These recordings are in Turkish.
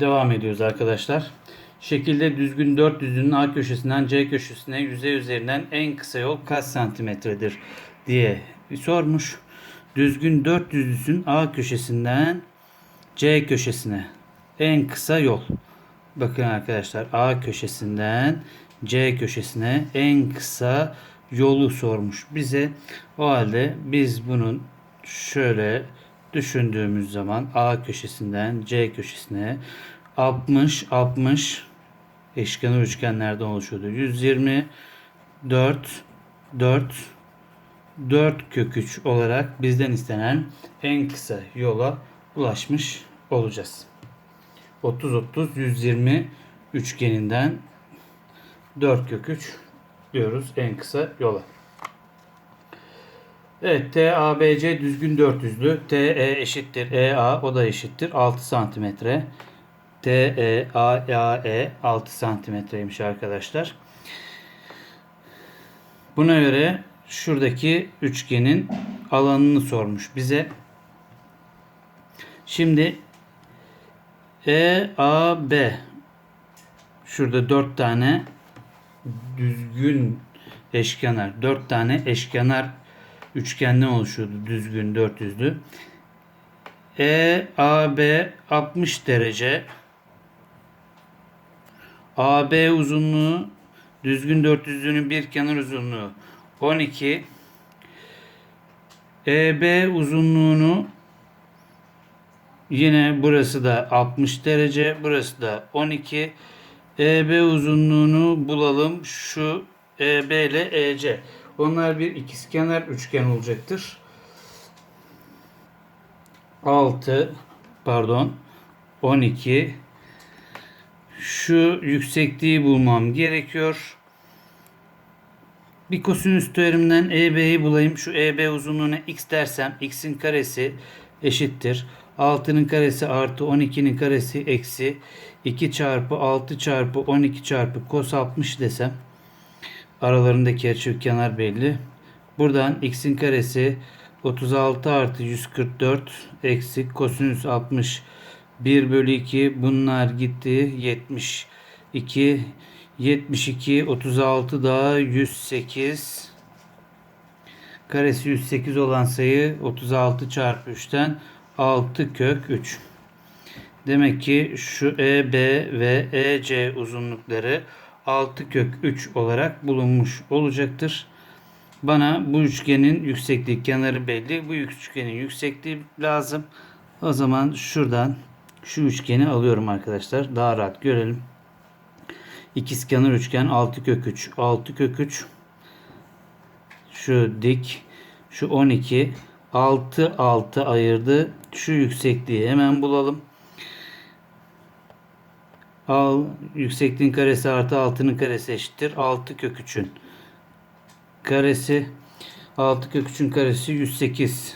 Devam ediyoruz arkadaşlar. Şekilde düzgün dört düzlüğün A köşesinden C köşesine yüzey üzerinden en kısa yol kaç santimetredir diye sormuş. Düzgün dört düzlüsün A köşesinden C köşesine en kısa yol. Bakın arkadaşlar A köşesinden C köşesine en kısa yolu sormuş bize. O halde biz bunun şöyle düşündüğümüz zaman A köşesinden C köşesine 60 60 eşkenar üçgenlerden oluşuyordu. 120 4 4 4 kök 3 olarak bizden istenen en kısa yola ulaşmış olacağız. 30 30 120 üçgeninden 4 kök 3 diyoruz en kısa yola. Evet TABC düzgün dörtüzlü. TE eşittir EA o da eşittir 6 santimetre. TE AE 6 santimetreymiş arkadaşlar. Buna göre şuradaki üçgenin alanını sormuş bize. Şimdi EAB şurada 4 tane düzgün eşkenar, 4 tane eşkenar üçgenden oluşuyordu düzgün dört yüzlü. EAB 60 derece. AB uzunluğu düzgün dört yüzlünün bir kenar uzunluğu 12. EB uzunluğunu yine burası da 60 derece, burası da 12. EB uzunluğunu bulalım. Şu EB ile EC. Onlar bir ikizkenar üçgen olacaktır. 6 pardon 12 şu yüksekliği bulmam gerekiyor. Bir kosinüs teoreminden EB'yi bulayım. Şu EB uzunluğuna x dersem x'in karesi eşittir. 6'nın karesi artı 12'nin karesi eksi 2 çarpı 6 çarpı 12 çarpı cos 60 desem aralarındaki açıkenar belli. Buradan x'in karesi 36 artı 144 eksi kosinüs 60 1 bölü 2 bunlar gitti 72 72 36 daha 108 karesi 108 olan sayı 36 çarpı 3'ten 6 kök 3 demek ki şu EB ve EC uzunlukları 6 kök 3 olarak bulunmuş olacaktır. Bana bu üçgenin yüksekliği kenarı belli. Bu üçgenin yüksekliği lazım. O zaman şuradan şu üçgeni alıyorum arkadaşlar. Daha rahat görelim. İkizkenar üçgen 6 kök 3. 6 kök 3 şu dik şu 12 6 6 ayırdı. Şu yüksekliği hemen bulalım. Al yüksekliğin karesi artı altının karesi eşittir. 6 kök 3'ün karesi 6 kök 3'ün karesi 108.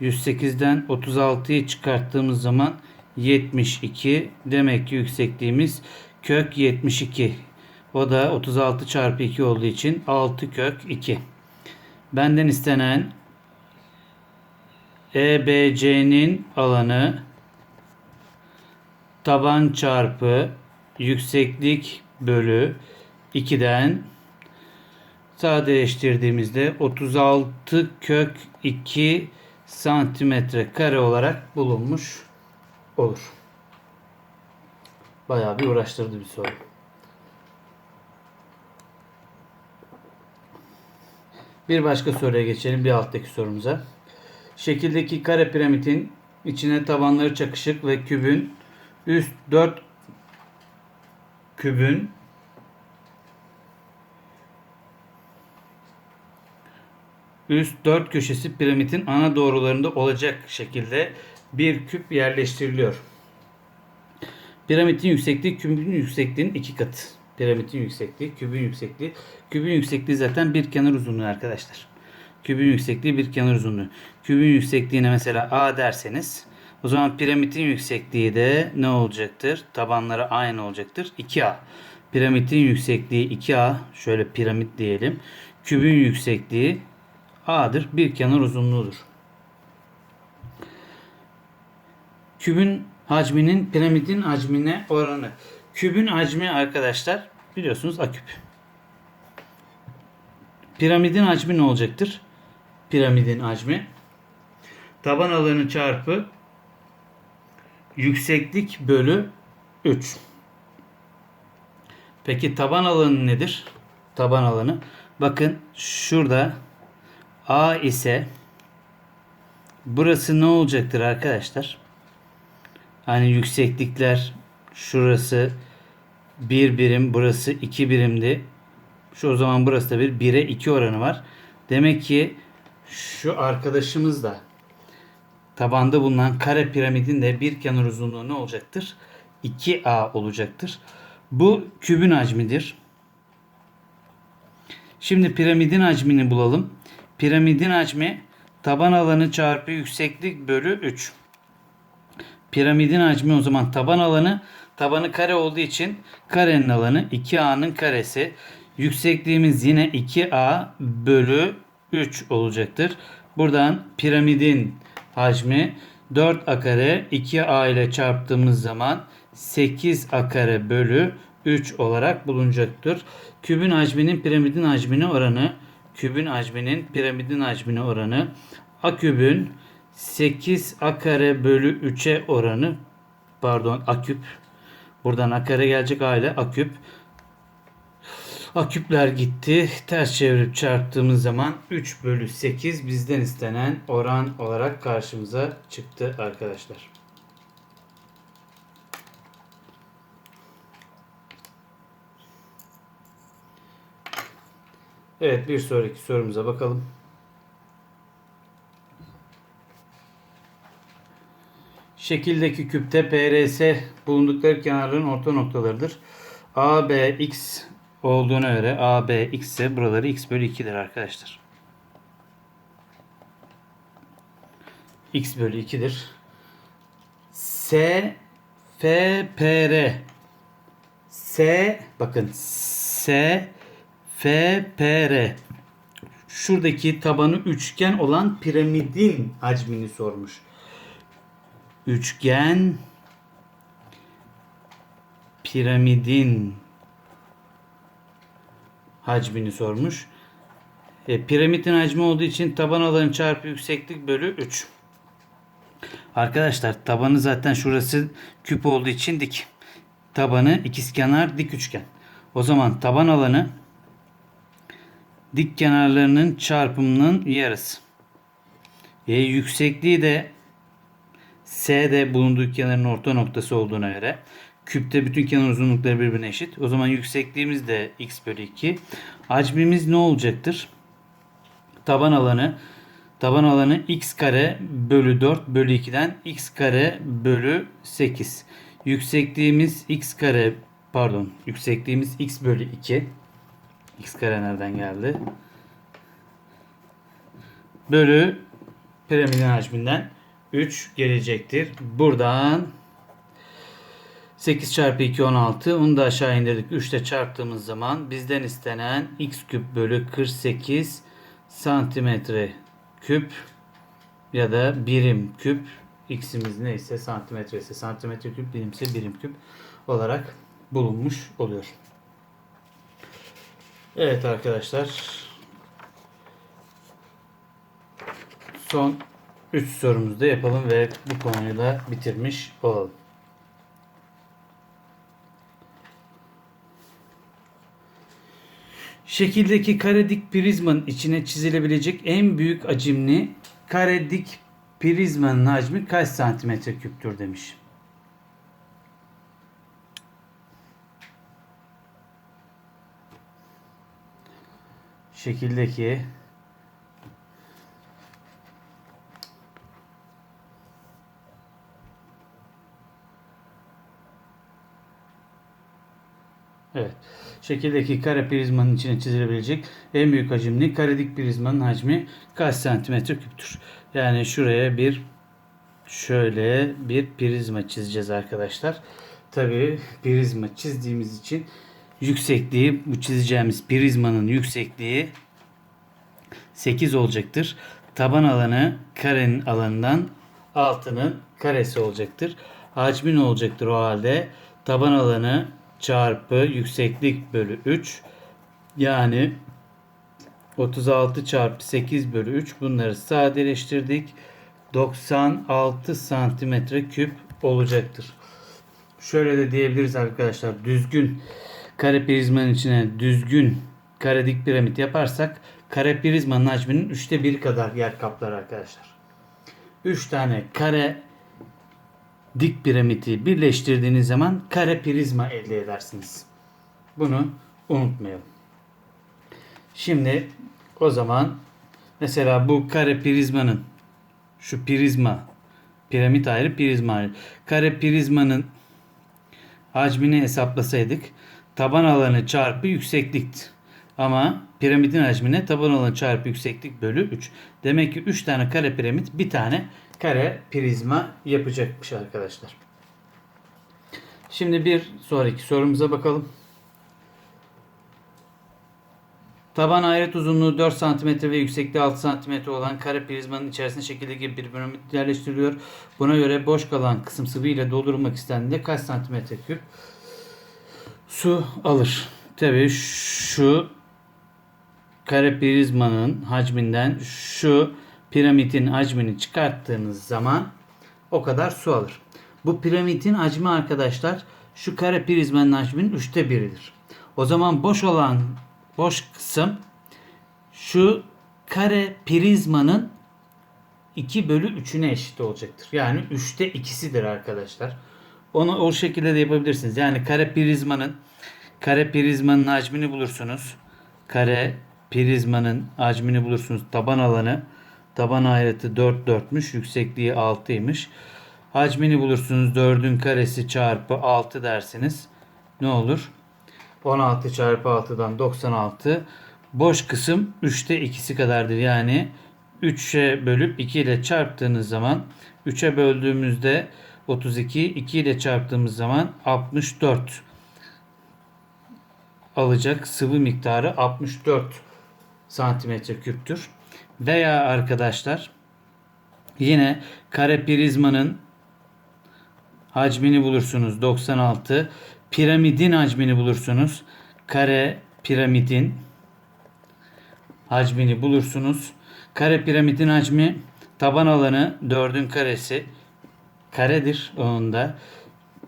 108'den 36'yı çıkarttığımız zaman 72. Demek ki yüksekliğimiz kök 72. O da 36 çarpı 2 olduğu için 6 kök 2. Benden istenen EBC'nin alanı taban çarpı yükseklik bölü 2'den sadeleştirdiğimizde 36 kök 2 santimetre kare olarak bulunmuş olur. Bayağı bir uğraştırdı bir soru. Bir başka soruya geçelim bir alttaki sorumuza. Şekildeki kare piramidin içine tabanları çakışık ve kübün üst 4 kübün üst 4 köşesi piramidin ana doğrularında olacak şekilde bir küp yerleştiriliyor. Piramidin yüksekliği kübün yüksekliğinin iki katı. Piramidin yüksekliği, kübün yüksekliği. Kübün yüksekliği zaten bir kenar uzunluğu arkadaşlar. Kübün yüksekliği bir kenar uzunluğu. Kübün yüksekliğine mesela A derseniz o zaman piramidin yüksekliği de ne olacaktır? Tabanları aynı olacaktır. 2A. Piramidin yüksekliği 2A. Şöyle piramit diyelim. Kübün yüksekliği A'dır. Bir kenar uzunluğudur. Kübün hacminin piramidin hacmine oranı. Kübün hacmi arkadaşlar biliyorsunuz aküp. Piramidin hacmi ne olacaktır? Piramidin hacmi taban alanı çarpı yükseklik bölü 3. Peki taban alanı nedir? Taban alanı. Bakın şurada A ise burası ne olacaktır arkadaşlar? Hani yükseklikler şurası bir birim, burası iki birimdi. Şu o zaman burası da bir 1'e 2 oranı var. Demek ki şu arkadaşımız da tabanda bulunan kare piramidin de bir kenar uzunluğu ne olacaktır? 2A olacaktır. Bu kübün hacmidir. Şimdi piramidin hacmini bulalım. Piramidin hacmi taban alanı çarpı yükseklik bölü 3. Piramidin hacmi o zaman taban alanı tabanı kare olduğu için karenin alanı 2A'nın karesi. Yüksekliğimiz yine 2A bölü 3 olacaktır. Buradan piramidin hacmi 4A kare 2A ile çarptığımız zaman 8A kare bölü 3 olarak bulunacaktır. Kübün hacminin piramidin hacmine oranı kübün hacminin piramidin hacmine oranı A kübün 8 A kare bölü 3'e oranı pardon A küp buradan A kare gelecek A ile A küp A küpler gitti. Ters çevirip çarptığımız zaman 3 bölü 8 bizden istenen oran olarak karşımıza çıktı arkadaşlar. Evet bir sonraki sorumuza bakalım. Şekildeki küpte PRS bulundukları kenarların orta noktalarıdır. AB x olduğuna göre AB x ise buraları x bölü 2'dir arkadaşlar. x bölü 2'dir. S F P R S bakın S F P R şuradaki tabanı üçgen olan piramidin hacmini sormuş. Üçgen piramidin hacmini sormuş. E, piramidin hacmi olduğu için taban alanı çarpı yükseklik bölü 3. Arkadaşlar tabanı zaten şurası küp olduğu için dik. Tabanı ikizkenar dik üçgen. O zaman taban alanı dik kenarlarının çarpımının yarısı. E, yüksekliği de S'de bulunduğu kenarın orta noktası olduğuna göre küpte bütün kenar uzunlukları birbirine eşit. O zaman yüksekliğimiz de x bölü 2. Hacmimiz ne olacaktır? Taban alanı taban alanı x kare bölü 4 bölü 2'den x kare bölü 8. Yüksekliğimiz x kare pardon yüksekliğimiz x bölü 2. x kare nereden geldi? Bölü piramidin hacminden 3 gelecektir. Buradan 8 çarpı 2 16. Onu da aşağı indirdik. 3 ile çarptığımız zaman bizden istenen x küp bölü 48 santimetre küp ya da birim küp x'imiz neyse santimetre ise santimetre küp birimse birim küp olarak bulunmuş oluyor. Evet arkadaşlar. Son 3 sorumuzu da yapalım ve bu konuyu da bitirmiş olalım. Şekildeki kare dik prizmanın içine çizilebilecek en büyük hacimli kare dik prizmanın hacmi kaç santimetre küptür demiş. Şekildeki Evet. Şekildeki kare prizmanın içine çizilebilecek en büyük hacimli karedik prizmanın hacmi kaç santimetre küptür? Yani şuraya bir şöyle bir prizma çizeceğiz arkadaşlar. Tabi prizma çizdiğimiz için yüksekliği bu çizeceğimiz prizmanın yüksekliği 8 olacaktır. Taban alanı karenin alanından altının karesi olacaktır. Hacmi ne olacaktır o halde? Taban alanı çarpı yükseklik bölü 3 yani 36 çarpı 8 bölü 3 bunları sadeleştirdik. 96 santimetre küp olacaktır. Şöyle de diyebiliriz arkadaşlar. Düzgün kare prizmanın içine düzgün kare dik piramit yaparsak kare prizmanın hacminin üçte biri kadar yer kaplar arkadaşlar. 3 tane kare dik piramidi birleştirdiğiniz zaman kare prizma elde edersiniz. Bunu unutmayalım. Şimdi o zaman mesela bu kare prizmanın şu prizma piramit ayrı prizma ayrı. Kare prizmanın hacmini hesaplasaydık taban alanı çarpı yükseklik. Ama piramidin hacmine taban alanı çarpı yükseklik bölü 3. Demek ki 3 tane kare piramit bir tane kare prizma yapacakmış arkadaşlar. Şimdi bir sonraki sorumuza bakalım. Taban ayrıt uzunluğu 4 cm ve yüksekliği 6 cm olan kare prizmanın içerisine şekildeki bir piramit yerleştiriliyor. Buna göre boş kalan kısım sıvı ile doldurulmak istendiğinde kaç santimetre küp su alır? Tabii şu kare prizmanın hacminden şu piramidin hacmini çıkarttığınız zaman o kadar su alır. Bu piramidin hacmi arkadaşlar şu kare prizmanın hacminin üçte biridir. O zaman boş olan boş kısım şu kare prizmanın 2 bölü 3'üne eşit olacaktır. Yani 3'te 2'sidir arkadaşlar. Onu o şekilde de yapabilirsiniz. Yani kare prizmanın kare prizmanın hacmini bulursunuz. Kare prizmanın hacmini bulursunuz. Taban alanı taban ayrıtı 4 4'müş. Yüksekliği 6'ymış. Hacmini bulursunuz. 4'ün karesi çarpı 6 dersiniz. Ne olur? 16 çarpı 6'dan 96. Boş kısım 3'te 2'si kadardır. Yani 3'e bölüp 2 ile çarptığınız zaman 3'e böldüğümüzde 32, 2 ile çarptığımız zaman 64 alacak sıvı miktarı 64 santimetre küptür. Veya arkadaşlar yine kare prizmanın hacmini bulursunuz 96. Piramidin hacmini bulursunuz. Kare piramidin hacmini bulursunuz. Kare piramidin hacmi taban alanı 4'ün karesi karedir onun da.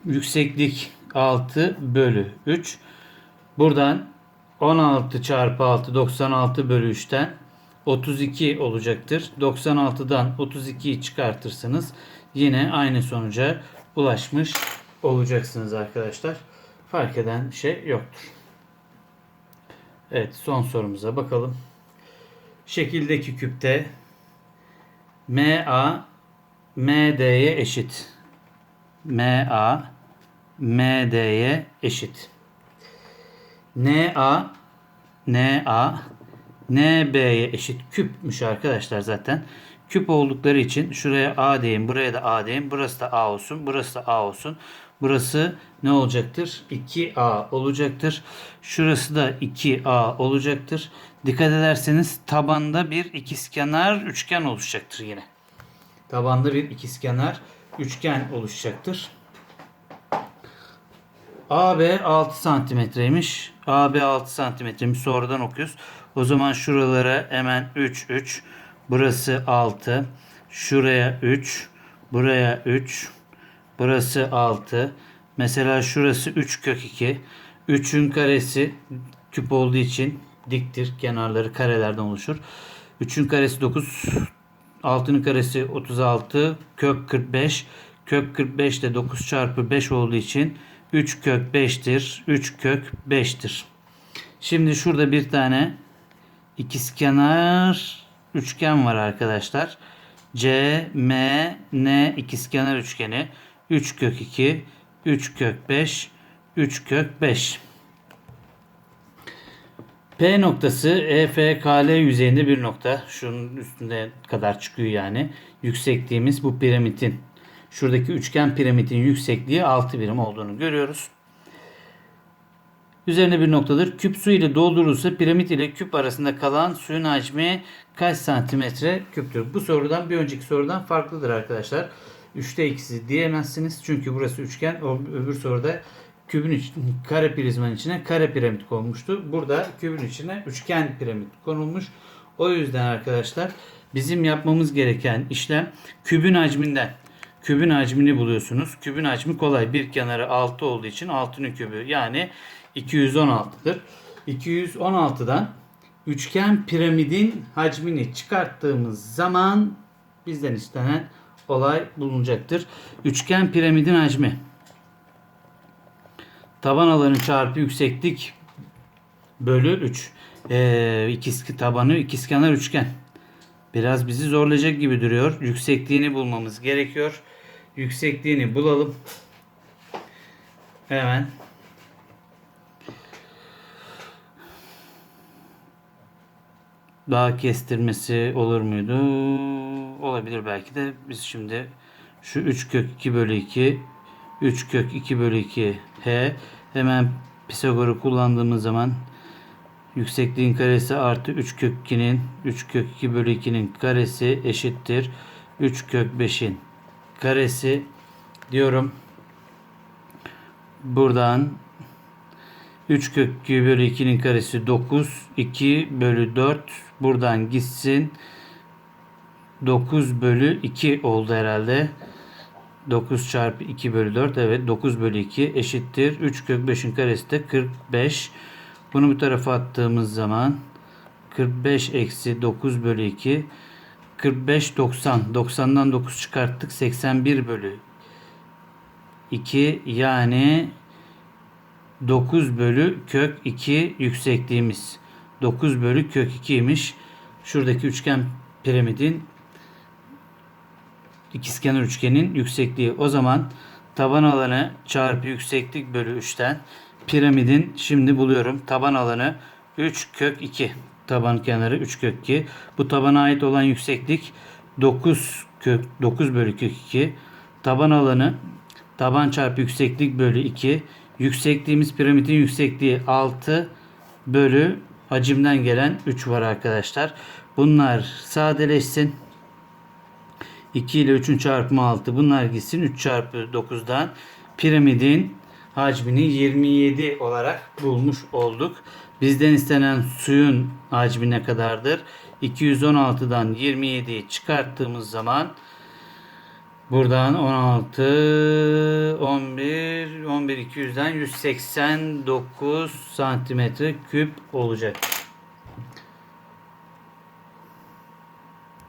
Yükseklik 6 bölü 3. Buradan 16 çarpı 6 96 bölü 3'ten 32 olacaktır. 96'dan 32'yi çıkartırsınız. Yine aynı sonuca ulaşmış olacaksınız arkadaşlar. Fark eden şey yoktur. Evet son sorumuza bakalım. Şekildeki küpte MA MD'ye eşit. MA MD'ye eşit. NA NA NB'ye eşit küpmüş arkadaşlar zaten. Küp oldukları için şuraya A diyeyim, buraya da A diyeyim. Burası da A olsun, burası da A olsun. Burası ne olacaktır? 2A olacaktır. Şurası da 2A olacaktır. Dikkat ederseniz tabanda bir ikizkenar üçgen oluşacaktır yine. Tabanda bir ikizkenar üçgen oluşacaktır. AB 6 santimetreymiş. AB 6 santimetreymiş. Sonradan okuyoruz. O zaman şuralara hemen 3 3. Burası 6. Şuraya 3. Buraya 3. Burası 6. Mesela şurası 3 kök 2. 3'ün karesi küp olduğu için diktir. Kenarları karelerden oluşur. 3'ün karesi 9. 6'nın karesi 36. Kök 45. Kök 45 de 9 çarpı 5 olduğu için 3 kök 5'tir. 3 kök 5'tir. Şimdi şurada bir tane ikizkenar üçgen var arkadaşlar. C, M, N ikizkenar üçgeni. 3 kök 2, 3 kök 5, 3 kök 5. P noktası EFKL yüzeyinde bir nokta. Şunun üstünde kadar çıkıyor yani. Yüksekliğimiz bu piramidin. Şuradaki üçgen piramidin yüksekliği 6 birim olduğunu görüyoruz. Üzerine bir noktadır. Küp su ile doldurulursa piramit ile küp arasında kalan suyun hacmi kaç santimetre küptür? Bu sorudan bir önceki sorudan farklıdır arkadaşlar. 3'te ikisi diyemezsiniz. Çünkü burası üçgen. O öbür soruda kübün iç, kare prizmanın içine kare piramit konmuştu. Burada kübün içine üçgen piramit konulmuş. O yüzden arkadaşlar bizim yapmamız gereken işlem kübün hacminden kübün hacmini buluyorsunuz. Kübün hacmi kolay. Bir kenarı 6 olduğu için 6'nın kübü yani 216'dır. 216'dan üçgen piramidin hacmini çıkarttığımız zaman bizden istenen olay bulunacaktır. Üçgen piramidin hacmi taban alanı çarpı yükseklik bölü 3. Ee, ikiz, tabanı ikizkenar üçgen. Biraz bizi zorlayacak gibi duruyor. Yüksekliğini bulmamız gerekiyor. Yüksekliğini bulalım. Hemen. Daha kestirmesi olur muydu? Olabilir belki de. Biz şimdi şu 3 kök 2 bölü 2 3 kök 2 bölü 2 h hemen Pisagor'u kullandığımız zaman yüksekliğin karesi artı 3 kök 2'nin 3 kök 2 bölü 2'nin karesi eşittir 3 kök 5'in karesi diyorum. Buradan 3 kök 2 bölü 2'nin karesi 9. 2 bölü 4 buradan gitsin. 9 bölü 2 oldu herhalde. 9 çarpı 2 bölü 4 evet 9 bölü 2 eşittir. 3 kök 5'in karesi de 45. Bunu bu tarafa attığımız zaman 45 eksi 9 bölü 2 45 90 90'dan 9 çıkarttık 81 bölü 2 yani 9 bölü kök 2 yüksekliğimiz. 9 bölü kök 2'ymiş. Şuradaki üçgen piramidin ikizkenar üçgenin yüksekliği. O zaman taban alanı çarpı yükseklik bölü 3'ten piramidin şimdi buluyorum. Taban alanı 3 kök 2. Taban kenarı 3 kök 2. Bu tabana ait olan yükseklik 9 kök 9 bölü kök 2. Taban alanı taban çarpı yükseklik bölü 2. Yüksekliğimiz piramidin yüksekliği 6 bölü hacimden gelen 3 var arkadaşlar. Bunlar sadeleşsin. 2 ile 3'ün çarpımı 6. Bunlar gitsin. 3 çarpı 9'dan piramidin hacmini 27 olarak bulmuş olduk. Bizden istenen suyun hacmi ne kadardır? 216'dan 27'yi çıkarttığımız zaman buradan 16 11 11 200'den 189 santimetre küp olacak.